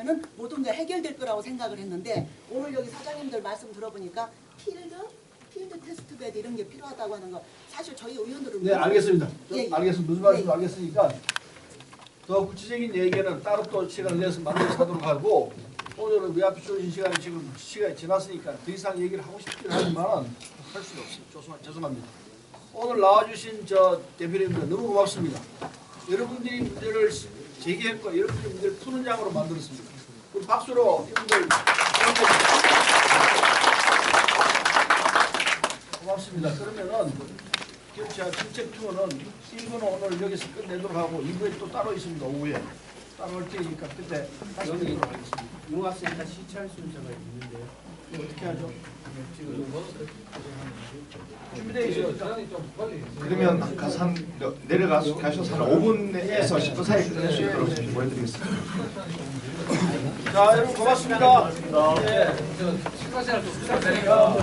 되면은 모든 게 해결될 거라고 생각을 했는데 오늘 여기 사장님들 말씀 들어보니까 필드 필드 테스트 베드 이런 게 필요하다고 하는 거 사실 저희 의원들은 네 알겠습니다. 좀 예, 예. 알겠습니다. 무슨 말인지 예. 알겠으니까 더 구체적인 얘기는 따로 또 시간을 내서 만들어서 하도록 하고 오늘은 왜 앞에 주신 시간이 지금 시간이 지났으니까 더 이상 얘기를 하고 싶긴 하지만 할 수가 없어요. 죄송, 죄송합니다. 오늘 나와주신 저 대표님들 너무 고맙습니다. 여러분들이 문제를 제기했고 여러분들이 문제를 푸는 장으로 만들었습니다. 그럼 박수로 이분들 고맙습니다. 그러면은 기업체와 정책 투어는 1부는 오늘 여기서 끝내도록 하고 2부에 또 따로 있습니다. 오후에 따로 할 테니까 그때 다시 뵙도록 하겠습니다. 융합센터 시찰 순서가 있는데요. 이거 어떻게 하죠? 지금 그러면 가산 내려가서 가셔서 한 5분에서 10분 사이에 끝낼 수 있도록 좀 보여드리겠습니다. 자 여러분 고맙습니다. 네. 식사 시간 좀 부탁드립니다.